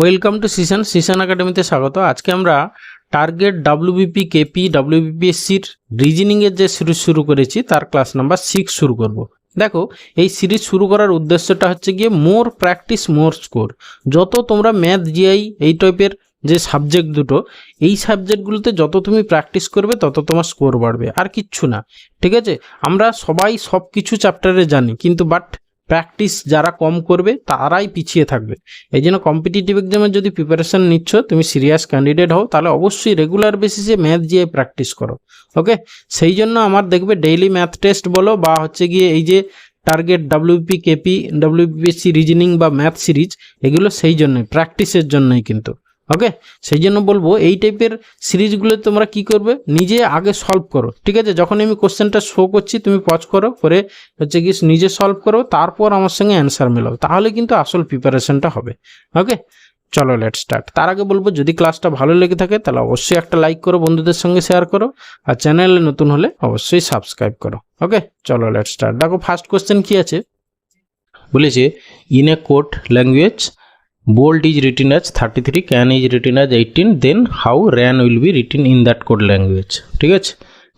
Welcome to সিশন সিশন একাডেমিতে স্বাগত। আজকে আমরা টার্গেট ডাব্লিউবিপি কেপি ডাব্লিউবিপিএসসির রিজনিংয়ের যে সিরিজ শুরু করেছি, তার ক্লাস নাম্বার সিক্স শুরু করব। দেখো, এই সিরিজ শুরু করার উদ্দেশ্যটা হচ্ছে গিয়ে মোর প্র্যাকটিস মোর স্কোর যত তোমরা ম্যাথ জিআই এই টাইপের যে সাবজেক্ট দুটো, এই সাবজেক্টগুলোতে যত তুমি প্র্যাকটিস করবে, তত তোমার স্কোর বাড়বে। আর কিচ্ছু না। ঠিক আছে? আমরা সবাই সব কিছু চ্যাপ্টারে জানি, কিন্তু বাট প্র্যাকটিস যারা কম করবে, তারাই পিছিয়ে থাকবে। এই জন্য কম্পিটিটিভ এক্সামের যদি প্রিপারেশন নিচ্ছ, তুমি সিরিয়াস ক্যান্ডিডেট হও, তাহলে অবশ্যই রেগুলার বেসিসে ম্যাথ দিয়ে প্র্যাকটিস করো। ওকে সেই জন্য আমার দেখবে ডেইলি ম্যাথ টেস্ট বলো, বা হচ্ছে গিয়ে এই যে target WP KP WPSC reasoning বা ম্যাথ সিরিজ এগুলো সেই জন্যই প্র্যাকটিসের জন্যই কিন্তু। ওকে সেই জন্য বলব এই টাইপের সিরিজগুলো তোমরা কি করবে? নিজে আগে সলভ করো, ঠিক আছে? যখন আমি কোশ্চেনটা শো করছি, তুমি পজ করো, করে হচ্ছে কি নিজে সলভ করো, তারপর আমার সঙ্গে অ্যান্সার মেলাও, তাহলে কিন্তু আসল প্রিপারেশনটা হবে। ওকে চলো লেট স্টার্ট তার আগে বলব, যদি ক্লাসটা ভালো লেগে থাকে, তাহলে অবশ্যই একটা লাইক করো, বন্ধুদের সঙ্গে শেয়ার করো, আর চ্যানেলে নতুন হলে অবশ্যই সাবস্ক্রাইব করো। ওকে চলো লেট স্টার্ট দেখো ফার্স্ট কোশ্চেন কি আছে? বলেছে in a code language bold is written as 33 can is written as 18 then how ran will be written in that code language, ঠিক আছে?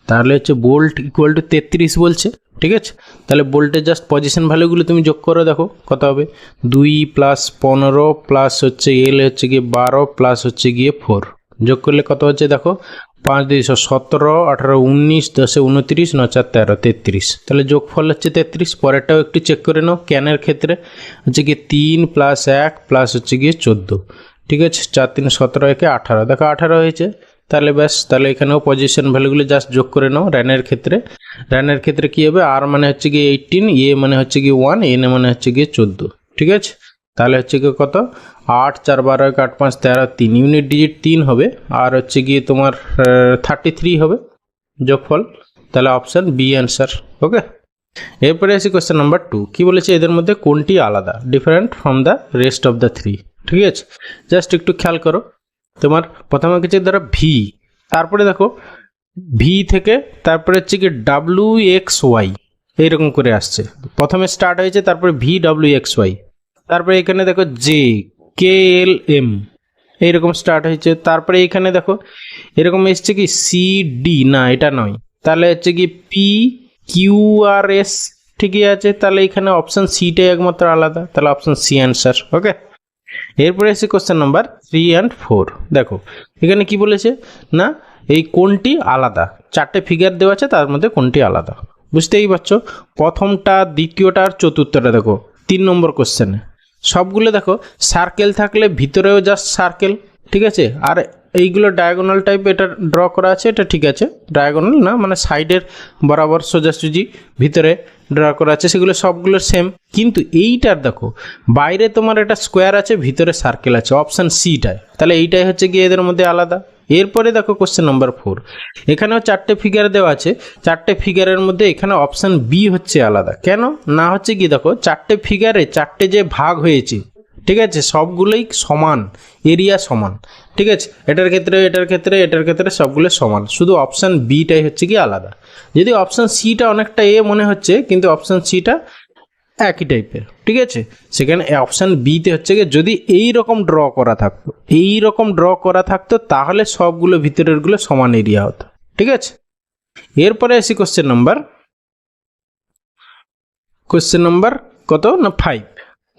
তাহলে হচ্ছে বোল্ট ইকুয়াল টু তেত্রিশ বলছে, ঠিক আছে? তাহলে বোল্টের জাস্ট পজিশন ভ্যালুগুলো তুমি যোগ করে, দেখো কত হবে? দুই প্লাস পনেরো প্লাস হচ্ছে এল হচ্ছে গিয়ে বারো প্লাস হচ্ছে গিয়ে ফোর যোগ করলে কত হচ্ছে দেখো? পাঁচ দুইশো সতেরো, আঠারো, উনিশ, দশে, উনত্রিশ ন চার, তেরো, তেত্রিশ। তাহলে যোগফল হচ্ছে তেত্রিশ, পরেরটাও একটু চেক করে নাও ক্যানের ক্ষেত্রে। হচ্ছে গিয়ে তিন প্লাস এক প্লাস হচ্ছে গিয়ে চোদ্দ। ঠিক আছে? চার, তিন, সতেরো, একে আঠারো। দেখো, আঠারো হয়েছে। তাহলে ব্যাস, তাহলে এখানেও পজিশন ভ্যালুগুলো জাস্ট যোগ করে নাও র্যানের ক্ষেত্রে। র্যানের ক্ষেত্রে কী হবে? আর মানে হচ্ছে গিয়ে এইটিন এ মানে হচ্ছে গিয়ে ওয়ান এন মানে হচ্ছে গিয়ে চোদ্দ। ঠিক আছে? তাহলে হচ্ছে গিয়ে কত? আট, চার, বারো, এক, আট, পাঁচ, তেরো, তিন। ইউনিট ডিজিট তিন হবে। আর হচ্ছে গিয়ে তোমার থার্টি থ্রি হবে। যোগফল। তাহলে অপশান বি অ্যান্সার ওকে এরপরে আসি কোয়েশ্চেন নাম্বার টু কী বলেছে? এদের মধ্যে কোনটি আলাদা? Different from the rest of the three ঠিক আছে? জাস্ট একটু খেয়াল করো। তোমার প্রথমে কিছু ধরো ভি তারপরে দেখো ভি থেকে তারপরে হচ্ছে কি ডাব্লু এক্স ওয়াই এইরকম করে আসছে। প্রথমে স্টার্ট হয়েছে, তারপরে ভি ডাব্লু এক্স ওয়াই তারপরে এখানে দেখো জে কে এল এম এইরকম স্টার্ট হয়েছে। তারপরে এখানে দেখো, এরকম এসছে কি সি ডি না, এটা নয়। তাহলে হচ্ছে কি পি কিউ আর এস ঠিকই আছে। তাহলে এখানে অপশান সিটাই একমাত্র আলাদা। তাহলে অপশান সি অ্যান্সার ওকে এরপরে এসে question number three and four দেখো, এখানে কি বলেছে? না, এই কোনটি আলাদা? চারটে ফিগার দেওয়া আছে, তার মধ্যে কোনটি আলাদা? বুঝতেই পারছ? প্রথমটা, দ্বিতীয়টা আর চতুর্থটা, দেখো, তিন নম্বর কোশ্চেনে সবগুলো দেখো সার্কেল থাকলে ভিতরেও জাস্ট সার্কেল ঠিক আছে? আর এইগুলো ডায়াগোনাল টাইপ এটা ড্র করা আছে, এটা ঠিক আছে। ডায়াগোনাল না মানে সাইডের বরাবর সোজাসুজি ভিতরে ড্র করা আছে, সেগুলো সবগুলো সেম কিন্তু এইটার দেখো, বাইরে তোমার এটা স্কোয়ার আছে, ভিতরে সার্কেল আছে অপশান সিটায় তাহলে এইটাই হচ্ছে গিয়ে এদের মধ্যে আলাদা। এরপরে দেখো কোশ্চেন নাম্বার ফোর এখানেও চারটে ফিগার দেওয়া আছে। চারটে ফিগারের মধ্যে এখানে অপশান বি হচ্ছে আলাদা। কেন? না হচ্ছে কি দেখো, চারটে ফিগারে চারটে যে ভাগ হয়েছে, ঠিক আছে, সবগুলোই সমান এরিয়া সমান, ঠিক আছে, এটার ক্ষেত্রে এটার ক্ষেত্রে এটার ক্ষেত্রে সবগুলো সমান। শুধু অপশান বিটাই হচ্ছে কি আলাদা। যদি অপশান সিটা অনেকটা এ মনে হচ্ছে, কিন্তু অপশান সিটা একই টাইপের ঠিক আছে? সেখানে অপশান বিতে হচ্ছে কি যদি এই রকম ড্র করা থাকতো এই রকম ড্র করা থাকতো, তাহলে সবগুলো ভিতরেরগুলো সমান এরিয়া হতো, ঠিক আছে? এরপরে আসি কোশ্চেন নাম্বার কোশ্চেন নাম্বার কত? না ফাইভ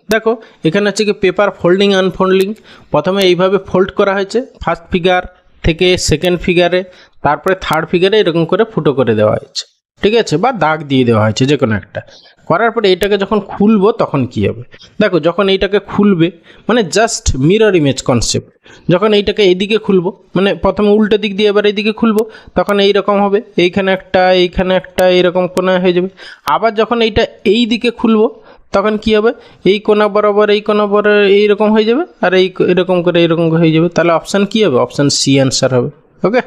দেখো, এখানে হচ্ছে কি পেপার ফোল্ডিং আনফোল্ডিং প্রথমে এইভাবে ফোল্ড করা হয়েছে ফার্স্ট ফিগার থেকে সেকেন্ড ফিগারে তারপরে থার্ড ফিগারে এরকম করে ফুটো করে দেওয়া হয়েছে। ঠিক আছে? বা দাগ দিয়ে দেওয়া হয়েছে, যে কোনো একটা। করার পরে এইটাকে যখন খুলবো, তখন কী হবে? দেখো, যখন এইটাকে খুলবে মানে জাস্ট মিরর ইমেজ কনসেপ্ট যখন এইটাকে এইদিকে খুলবো মানে প্রথমে উল্টো দিক দিয়ে এবার এইদিকে খুলবো, তখন এই রকম হবে, এইখানে একটা এইখানে একটা, এইরকম কোনা হয়ে যাবে। আবার যখন এইটা এই দিকে খুলবো, তখন কি হবে? এই কোনা বরাবর, এই কোনা বরাবর এইরকম হয়ে যাবে, আর এই এরকম করে এরকম হয়ে যাবে। তাহলে অপশান কি হবে? অপশান সি অ্যান্সার হবে ওকে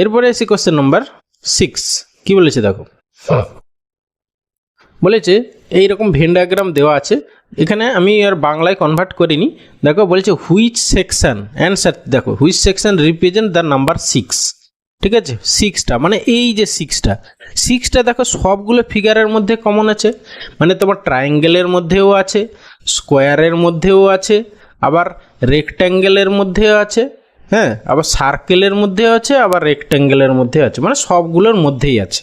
এরপরে এসে কোশ্চেন নাম্বার সিক্স কি বলেছে দেখো? বলেছে এই রকম ভেন ডায়াগ্রাম দেওয়া আছে। এখানে আমি আর বাংলায় কনভার্ট করিনি। দেখো, বলেছে হুইচ সেকশন অ্যান্সার দেখো which section represent the number six ঠিক আছে? সিক্সটা মানে এই যে সিক্সটা সিক্সটা দেখো, সবগুলো ফিগারের মধ্যে কমন আছে। মানে তোমার ট্রায়াঙ্গেলের মধ্যেও আছে স্কোয়ারের মধ্যেও আছে, আবার রেক্ট্যাঙ্গেলের মধ্যেও আছে। হ্যাঁ। আবার সার্কেলের মধ্যে আছে, আবার রেক্ট্যাঙ্গেলের মধ্যে আছে। মানে সবগুলোর মধ্যেই আছে।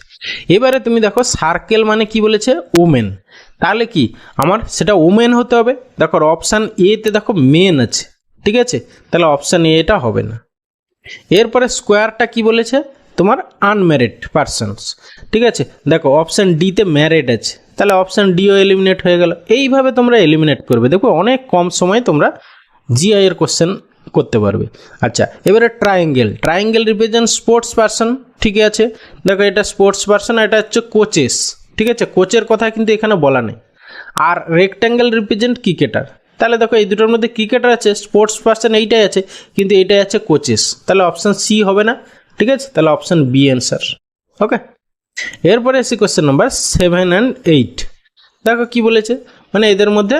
এবারে তুমি দেখো সার্কেল মানে কি বলেছে? ওমেন তাহলে কি? আমার সেটা ওমেন হতে হবে। দেখো অপশান এতে দেখো মেন আছে। ঠিক আছে? তাহলে অপশান এটা হবে না। এরপরে স্কোয়ারটা কি বলেছে? তোমার আনম্যারিড পারসনস ঠিক আছে? দেখো অপশান ডিতে ম্যারিড আছে। তাহলে অপশান ডিও এলিমিনেট হয়ে গেল। এইভাবে তোমরা এলিমিনেট করবে। দেখো, অনেক কম সময়ে তোমরা জিআই এর কোশ্চেন করতে পারবে। আচ্ছা এবারে triangle triangle represent sports person ঠিক আছে। দেখো, এটা স্পোর্টস পারসন এটা হচ্ছে কোচেস ঠিক আছে? কোচের কথা কিন্তু এখানে বলা নেই। আর রেক্ট্যাঙ্গেল রিপ্রেজেন্ট ক্রিকেটার তাহলে দেখো, এই দুটোর মধ্যে ক্রিকেটার আছে স্পোর্টস পার্সন এইটাই আছে, কিন্তু এইটাই আছে কোচেস তাহলে অপশান সি হবে না, ঠিক আছে? তাহলে অপশান বি অ্যান্সার ওকে এরপরে AC question number seven and eight দেখো, কি বলেছে? মানে এদের মধ্যে,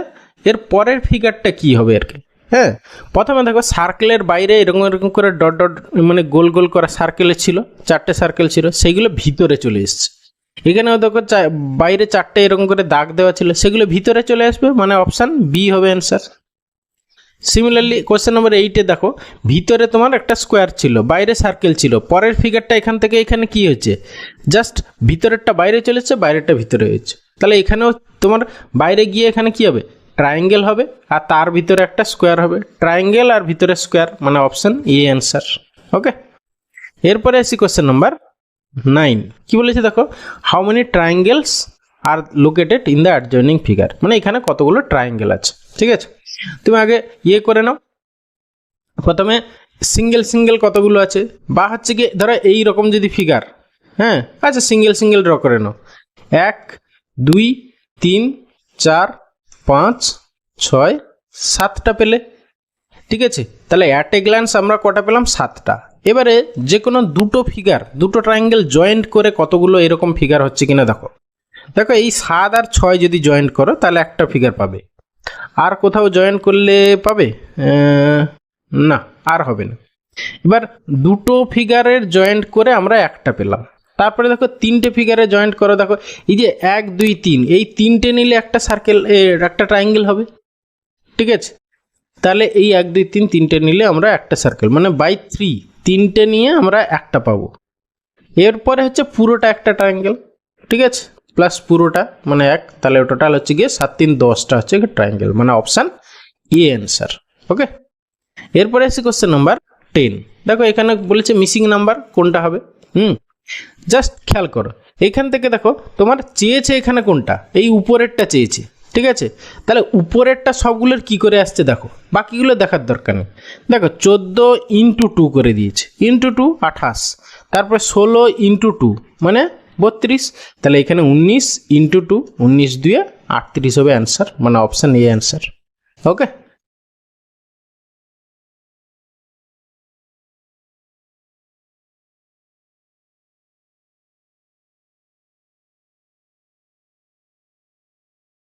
এর পরের ফিগারটা কি হবে আর কি হ্যাঁ। প্রথমে দেখো সার্কেলের বাইরে এরকম এরকম করে ডট ডট মানে গোল গোল করা সার্কেলে ছিল, চারটে সার্কেল ছিল সেইগুলো ভিতরে চলে এসছে। এখানেও দেখো বাইরে চারটে এরকম করে দাগ দেওয়া ছিল, সেগুলো ভিতরে চলে আসবে মানে অপশান বি হবে অ্যান্সার সিমিলারলি কোয়েশ্চেন নম্বর এইটে দেখো, ভিতরে তোমার একটা স্কোয়ার ছিল, বাইরে সার্কেল ছিল, পরের ফিগারটা এখান থেকে এখানে কি হয়েছে? জাস্ট ভিতরেরটা বাইরে চলেছে বাইরেরটা ভিতরে হয়েছে। তাহলে এখানেও তোমার, বাইরে গিয়ে এখানে কি হবে? ট্রায়াঙ্গেল হবে, আর তার ভিতরে একটা স্কোয়ার হবে। ট্রায়াঙ্গেল আর ভিতরে স্কোয়ার মানে অপশান এ অ্যান্সার ওকে এরপরে আসি কোশ্চেন নাম্বার নাইন কি বলেছে দেখো? How many triangles are located in the adjoining figure মানে এখানে কতগুলো ট্রায়াঙ্গেল আছে, ঠিক আছে? তুমি আগে ইয়ে করে নাও। প্রথমে সিঙ্গেল সিঙ্গেল কতগুলো আছে? বা হচ্ছে কি, ধরো এই রকম যদি ফিগার হ্যাঁ? আচ্ছা সিঙ্গেল সিঙ্গেল ড্র করে নাও। এক, দুই, তিন, চার পাঁচ, ছয়, সাতটা পেলে। ঠিক আছে? তাহলে অ্যাট এ গ্ল্যান্স আমরা কটা পেলাম? সাতটা। এবারে যে কোনো দুটো ফিগার দুটো ট্রায়াঙ্গেল জয়েন্ট করে কতগুলো এরকম ফিগার হচ্ছে কিনা দেখো। দেখো, এই সাত আর ছয় যদি জয়েন্ট করো, তাহলে একটা ফিগার পাবে। আর কোথাও জয়েন করলে পাবে? না, আর হবে না। এবার দুটো ফিগারের জয়েন্ট করে আমরা একটা পেলাম। তারপরে দেখো তিনটে ফিগারে জয়েন্ট করো, দেখো, এই যে এক, দুই, তিন, এই তিনটে নিলে একটা সার্কেল একটা ট্রায়াঙ্গেল হবে, ঠিক আছে? তাহলে এই এক, দুই, তিন, তিনটে নিলে আমরা একটা সার্কেল মানে বাই থ্রি তিনটে নিয়ে আমরা একটা পাবো। এরপরে হচ্ছে পুরোটা একটা ট্রায়াঙ্গেল ঠিক আছে? প্লাস পুরোটা মানে এক, তাহলে টোটাল হচ্ছে গিয়ে সাত, তিন, দশটা হচ্ছে ট্রায়াঙ্গেল মানে অপশান এ অ্যান্সার ওকে এরপরে আছে কোশ্চেন নাম্বার টেন দেখো এখানে বলেছে মিসিং নাম্বার কোনটা হবে? হুম জাস্ট খেয়াল করো। এখান থেকে দেখো, তোমার চেয়েছে এখানে কোনটা? এই উপরেরটা চেয়েছে, ঠিক আছে? তাহলে উপরেরটা সবগুলোর কি করে আসছে দেখো, বাকিগুলো দেখার দরকার নেই। দেখো, চোদ্দ ইন্টু টু করে দিয়েছে। ইন্টু টু আঠাশ। তারপরে ষোলো ইন্টু টু মানে বত্রিশ। তাহলে এখানে উনিশ ইন্টু টু উনিশ দুয়ে আটত্রিশ হবে অ্যান্সার মানে অপশান এ অ্যান্সার ওকে